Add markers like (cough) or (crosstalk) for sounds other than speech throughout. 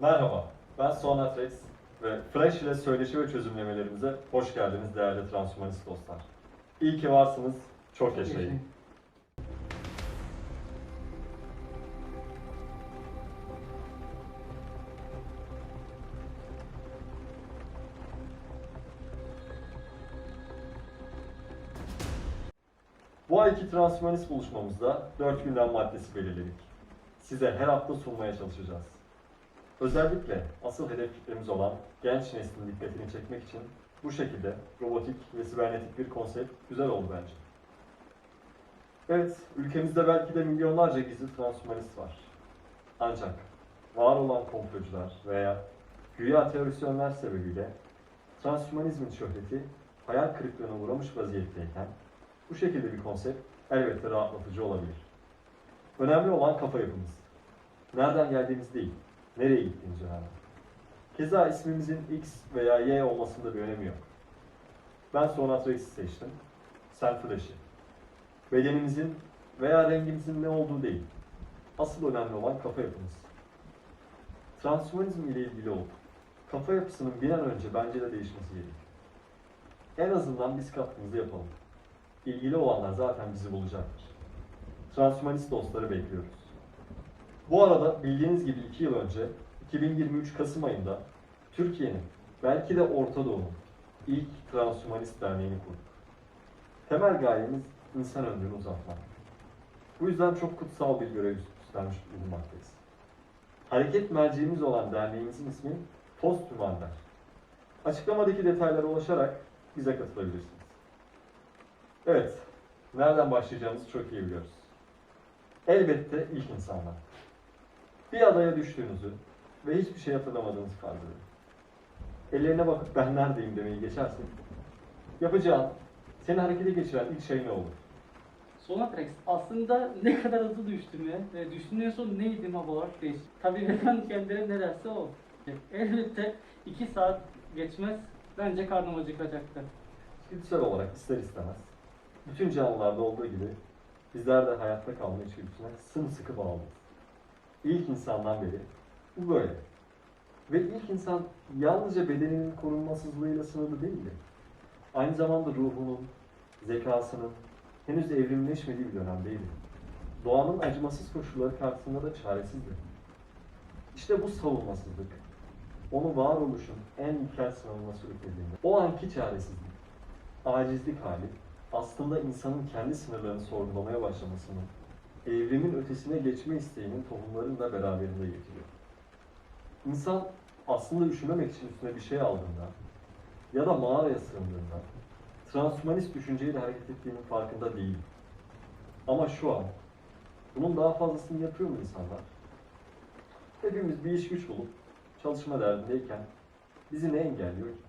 Merhaba, ben Sonatrex ve Flash ile söyleşi ve çözümlemelerimize hoş geldiniz değerli transhumanist dostlar. İyi ki varsınız, çok yaşayın. Bu ayki transhumanist buluşmamızda 4 gündem maddesi belirledik. Size her hafta sunmaya çalışacağız. Özellikle asıl hedef kitlemiz olan genç neslin dikkatini çekmek için bu şekilde robotik ve sibernetik bir konsept güzel oldu bence. Evet, ülkemizde belki de milyonlarca gizli transhumanist var. Ancak var olan komplocular veya güya teorisyenler sebebiyle transhumanizmin şöhreti hayal kırıklığına uğramış vaziyetteyken bu şekilde bir konsept elbette rahatlatıcı olabilir. Önemli olan kafa yapımız. Nereden geldiğimiz değil, nereye gittiğimiz önemli. Keza ismimizin X veya Y olmasında bir önemi yok. Ben Sonatrix'i seçtim, sen Flash'i. Bedenimizin veya rengimizin ne olduğu değil. Asıl önemli olan kafa yapımız. Transhumanizm ile ilgili olup kafa yapısının bir an önce bence de değişmesi gerekiyor. En azından biz katkımızı yapalım. İlgili olanlar zaten bizi bulacaktır. Transhumanist dostları bekliyoruz. Bu arada bildiğiniz gibi 2 yıl önce 2023 Kasım ayında Türkiye'nin belki de Orta Doğu'nun ilk Transhumanist Derneği'ni kurduk. Temel gayemiz insan ömrünü uzatmak. Bu yüzden çok kutsal bir görev üstlenmiş bulunmaktayız. Hareket merceğimiz olan derneğimizin ismi Posthümanler. Açıklamadaki detaylara ulaşarak bize katılabilirsiniz. Evet, nereden başlayacağımızı çok iyi biliyoruz. Elbette ilk insanlar. Bir adaya düştüğünüzü ve hiçbir şey hatırlamadığınızı farz edin. Ellerine bakıp ben neredeyim demeyi geçersin. Yapacağın, seni harekete geçiren ilk şey ne olur? Sonatrix aslında ne kadar hızlı düştüğümü ve düştüğümden sonra neydim hava olarak değişti. Tabii (laughs) veren kendileri ne derse o. Elbette 2 saat geçmez bence karnım acıkacaktı. İçgüdüsel olarak ister istemez, bütün canlılarda olduğu gibi bizler de hayatta kalma içgüdüsüne sımsıkı bağlıyız. İlk insandan beri bu böyle. Ve ilk insan yalnızca bedeninin korunmasızlığıyla sınırlı değildi. Aynı zamanda ruhunun, zekasının henüz evrimleşmediği bir dönemdeydi. Doğanın acımasız koşulları karşısında da çaresizdi. İşte bu savunmasızlık, onu varoluşun en ilkel sınavına sürüklediğinde, o anki çaresizlik, acizlik hali aslında insanın kendi sınırlarını sorgulamaya başlamasının, evrimin ötesine geçme isteğinin tohumlarını da beraberinde getiriyor. İnsan aslında üşümemek için üstüne bir şey aldığında ya da mağaraya sığındığında transhumanist düşünceyle hareket ettiğinin farkında değil. Ama şu an bunun daha fazlasını yapıyor mu insanlar? Hepimiz bir iş güç bulup çalışma derdindeyken bizi ne engelliyor ki?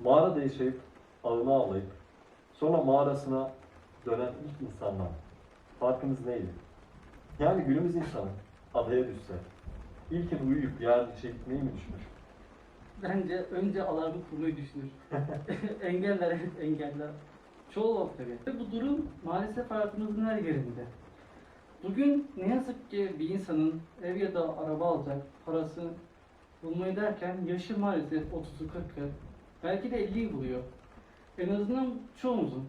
Mağarada yaşayıp ağını avlayıp sonra mağarasına dönen ilk insanlar farkımız neydi? Yani günümüz insanı adaya düşse ilkin uyuyup yarın işe gitmeyi mi düşünür? Bence önce alarmı kurmayı düşünür. (laughs) engeller evet engeller. Çoğu var tabii. Bu durum maalesef hayatımızın her yerinde. Bugün ne yazık ki bir insanın ev ya da araba alacak parası bulmayı derken yaşı maalesef 30'u 40'ı belki de 50'yi buluyor. En azından çoğumuzun.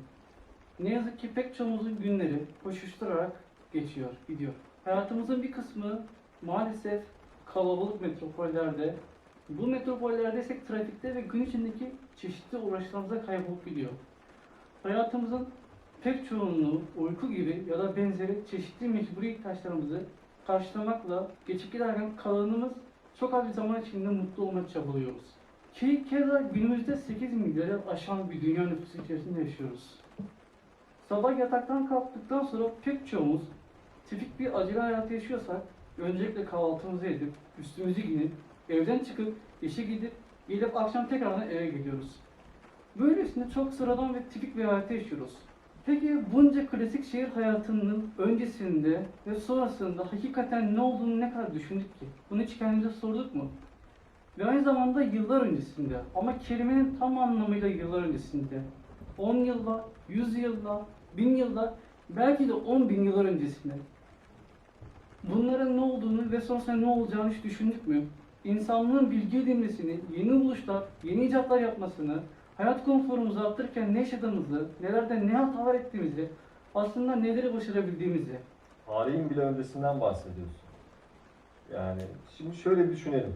Ne yazık ki pek çoğumuzun günleri koşuşturarak geçiyor, gidiyor. Hayatımızın bir kısmı maalesef kalabalık metropollerde, bu metropollerde ise trafikte ve gün içindeki çeşitli uğraşlarımıza kaybolup gidiyor. Hayatımızın pek çoğunluğu uyku gibi ya da benzeri çeşitli mecburi ihtiyaçlarımızı karşılamakla geçip giderken kalanımız çok az bir zaman içinde mutlu olmaya çabalıyoruz. Ki keza günümüzde 8 milyarı aşan bir dünya nüfusu içerisinde yaşıyoruz. Sabah yataktan kalktıktan sonra pek çoğumuz tipik bir acele hayatı yaşıyorsak öncelikle kahvaltımızı edip, üstümüzü giyinip, evden çıkıp, işe gidip, gelip akşam tekrardan eve gidiyoruz. Böylesine çok sıradan ve tipik bir hayatı yaşıyoruz. Peki bunca klasik şehir hayatının öncesinde ve sonrasında hakikaten ne olduğunu ne kadar düşündük ki? Bunu hiç kendimize sorduk mu? Ve aynı zamanda yıllar öncesinde ama kelimenin tam anlamıyla yıllar öncesinde 10 yılda, 100 yılda, 1000 yılda belki de 10 bin yıllar öncesinde bunların ne olduğunu ve sonrasında ne olacağını hiç düşündük mü? insanlığın bilgi edinmesini, yeni buluşlar, yeni icatlar yapmasını, hayat konforumuzu arttırırken ne yaşadığımızı, nelerde ne hatalar ettiğimizi, aslında neleri başarabildiğimizi. Tarihin bile öncesinden bahsediyorsun. Yani şimdi şöyle düşünelim.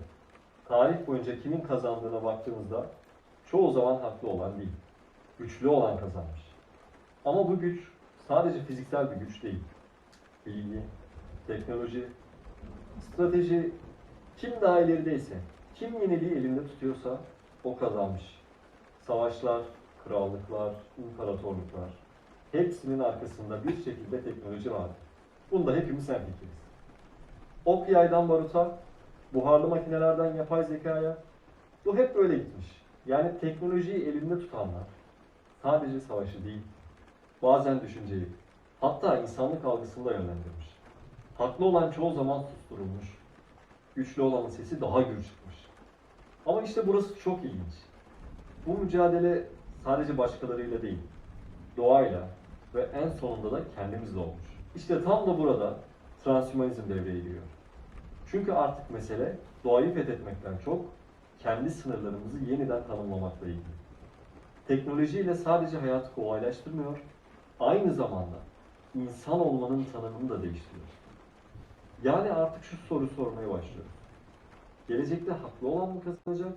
Tarih boyunca kimin kazandığına baktığımızda çoğu zaman haklı olan değil. Güçlü olan kazanmış. Ama bu güç sadece fiziksel bir güç değil. Bilgi, teknoloji, strateji kim daha ilerideyse, kim yeniliği elinde tutuyorsa o kazanmış. Savaşlar, krallıklar, imparatorluklar hepsinin arkasında bir şekilde teknoloji vardı. Bunda hepimiz hemfikiriz. Ok yaydan baruta, buharlı makinelerden yapay zekaya bu hep böyle gitmiş. Yani teknolojiyi elinde tutanlar sadece savaşı değil, bazen düşünceyi, hatta insanlık algısını da yönlendirmiş. Haklı olan çoğu zaman susturulmuş, güçlü olanın sesi daha gür çıkmış. Ama işte burası çok ilginç. Bu mücadele sadece başkalarıyla değil, doğayla ve en sonunda da kendimizle olmuş. İşte tam da burada transhumanizm devreye giriyor. Çünkü artık mesele doğayı fethetmekten çok kendi sınırlarımızı yeniden tanımlamakla ilgili. Teknolojiyle sadece hayatı kolaylaştırmıyor, aynı zamanda insan olmanın tanımını da değiştiriyor. Yani artık şu soru sormaya başlıyoruz. Gelecekte haklı olan mı kazanacak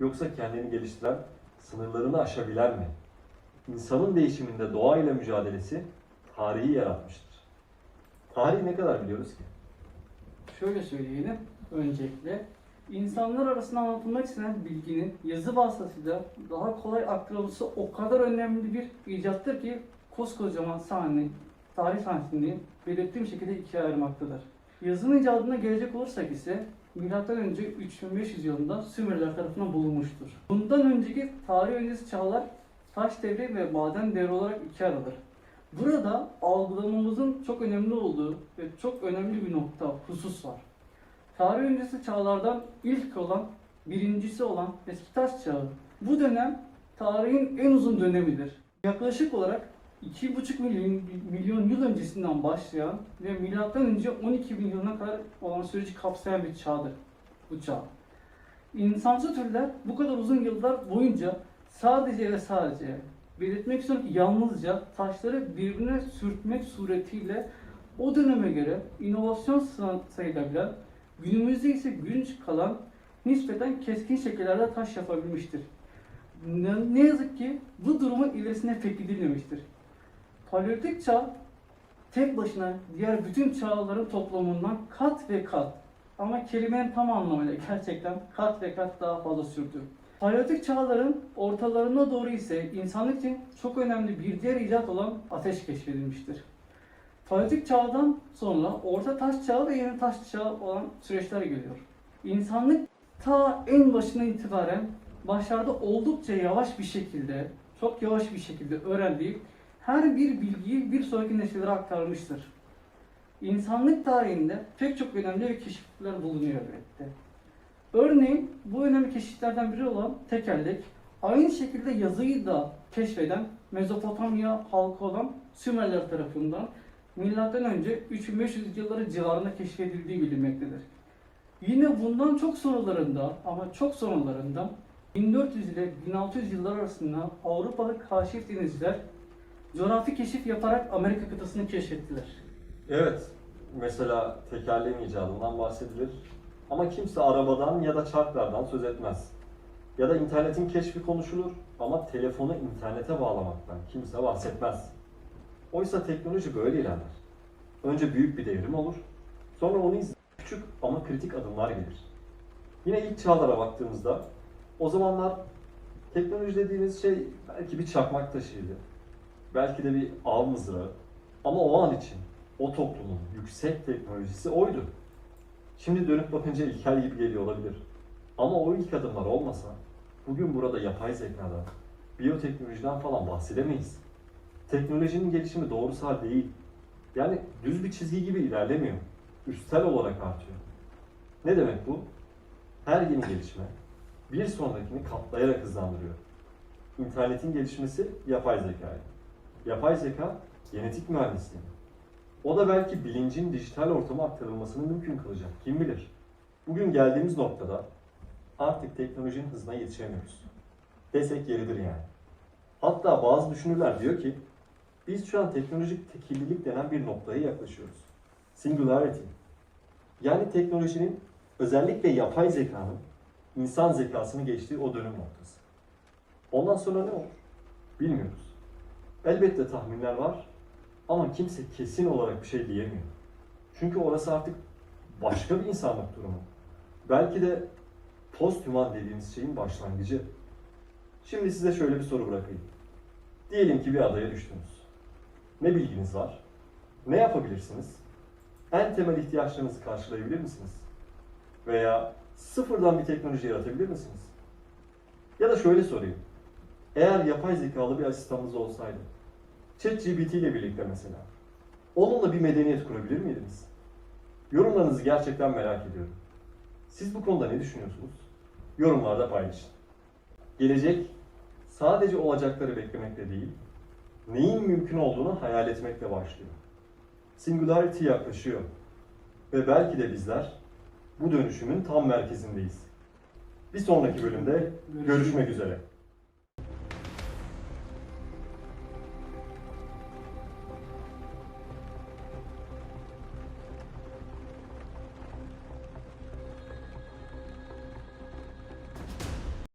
yoksa kendini geliştiren, sınırlarını aşabilen mi? İnsanın değişiminde doğayla mücadelesi tarihi yaratmıştır. Tarihi ne kadar biliyoruz ki? Şöyle söyleyelim öncelikle. İnsanlar arasında anlatılmak istenen bilginin yazı vasıtasıyla daha kolay aktarılması o kadar önemli bir icattır ki koskocaman sahne, tarih sahnesini belirttiğim şekilde ikiye ayırmaktadır. Yazının icadına gelecek olursak ise önce 3500 yılında Sümerler tarafından bulunmuştur. Bundan önceki tarih öncesi çağlar taş devri ve maden devri olarak ikiye ayrılır. Burada algılamamızın çok önemli olduğu ve çok önemli bir nokta, husus var. Tarih öncesi çağlardan ilk olan, birincisi olan eski taş çağı. Bu dönem tarihin en uzun dönemidir. Yaklaşık olarak 2,5 milyon, milyon yıl öncesinden başlayan ve milattan önce 12 bin yılına kadar olan süreci kapsayan bir çağdır bu çağ. İnsansı türler bu kadar uzun yıllar boyunca sadece ve sadece belirtmek istiyorum ki yalnızca taşları birbirine sürtmek suretiyle o döneme göre inovasyon sayılabilen, günümüzde ise günç kalan nispeten keskin şekillerde taş yapabilmiştir. Ne yazık ki bu durumun ilerisine pek gidilmemiştir. Paleolitik çağ tek başına diğer bütün çağların toplamından kat ve kat ama kelimenin tam anlamıyla gerçekten kat ve kat daha fazla sürdü. Paleolitik çağların ortalarına doğru ise insanlık için çok önemli bir diğer icat olan ateş keşfedilmiştir. Paleolitik çağdan sonra orta taş çağı ve yeni taş çağı olan süreçler geliyor. İnsanlık ta en başından itibaren başlarda oldukça yavaş bir şekilde, çok yavaş bir şekilde öğrendiği her bir bilgiyi bir sonraki nesillere aktarmıştır. İnsanlık tarihinde pek çok önemli ve keşifler bulunuyor elbette. Örneğin bu önemli keşiflerden biri olan tekerlek, aynı şekilde yazıyı da keşfeden Mezopotamya halkı olan Sümerler tarafından milattan önce 3500 yılları civarında keşfedildiği bilinmektedir. Yine bundan çok sonralarında ama çok sonralarında 1400 ile 1600 yıllar arasında Avrupalı kaşif denizciler coğrafi keşif yaparak Amerika kıtasını keşfettiler. Evet, mesela tekerleğin icadından bahsedilir. Ama kimse arabadan ya da çarklardan söz etmez. Ya da internetin keşfi konuşulur ama telefonu internete bağlamaktan kimse bahsetmez. Oysa teknoloji böyle ilerler. Önce büyük bir devrim olur, sonra onu izleyen küçük ama kritik adımlar gelir. Yine ilk çağlara baktığımızda o zamanlar teknoloji dediğimiz şey belki bir çakmak taşıydı. Belki de bir av mızrağı. Ama o an için o toplumun yüksek teknolojisi oydu. Şimdi dönüp bakınca ilkel gibi geliyor olabilir. Ama o ilk adımlar olmasa bugün burada yapay zekadan, biyoteknolojiden falan bahsedemeyiz. Teknolojinin gelişimi doğrusal değil. Yani düz bir çizgi gibi ilerlemiyor. Üstel olarak artıyor. Ne demek bu? Her yeni gelişme bir sonrakini katlayarak hızlandırıyor. İnternetin gelişmesi yapay zekaya. Yapay zeka genetik mühendisliği. O da belki bilincin dijital ortama aktarılmasını mümkün kılacak. Kim bilir? Bugün geldiğimiz noktada artık teknolojinin hızına yetişemiyoruz. Desek yeridir yani. Hatta bazı düşünürler diyor ki biz şu an teknolojik tekillilik denen bir noktaya yaklaşıyoruz. Singularity. Yani teknolojinin özellikle yapay zekanın insan zekasını geçtiği o dönüm noktası. Ondan sonra ne olur? Bilmiyoruz. Elbette tahminler var ama kimse kesin olarak bir şey diyemiyor. Çünkü orası artık başka bir insanlık durumu. Belki de post-human dediğimiz şeyin başlangıcı. Şimdi size şöyle bir soru bırakayım. Diyelim ki bir adaya düştünüz. Ne bilginiz var? Ne yapabilirsiniz? En temel ihtiyaçlarınızı karşılayabilir misiniz? Veya sıfırdan bir teknoloji yaratabilir misiniz? Ya da şöyle sorayım. Eğer yapay zekalı bir asistanınız olsaydı, ChatGPT ile birlikte mesela, onunla bir medeniyet kurabilir miydiniz? Yorumlarınızı gerçekten merak ediyorum. Siz bu konuda ne düşünüyorsunuz? Yorumlarda paylaşın. Gelecek sadece olacakları beklemekle değil, neyin mümkün olduğunu hayal etmekle başlıyor. Singularity yaklaşıyor. Ve belki de bizler bu dönüşümün tam merkezindeyiz. Bir sonraki bölümde görüşmek üzere.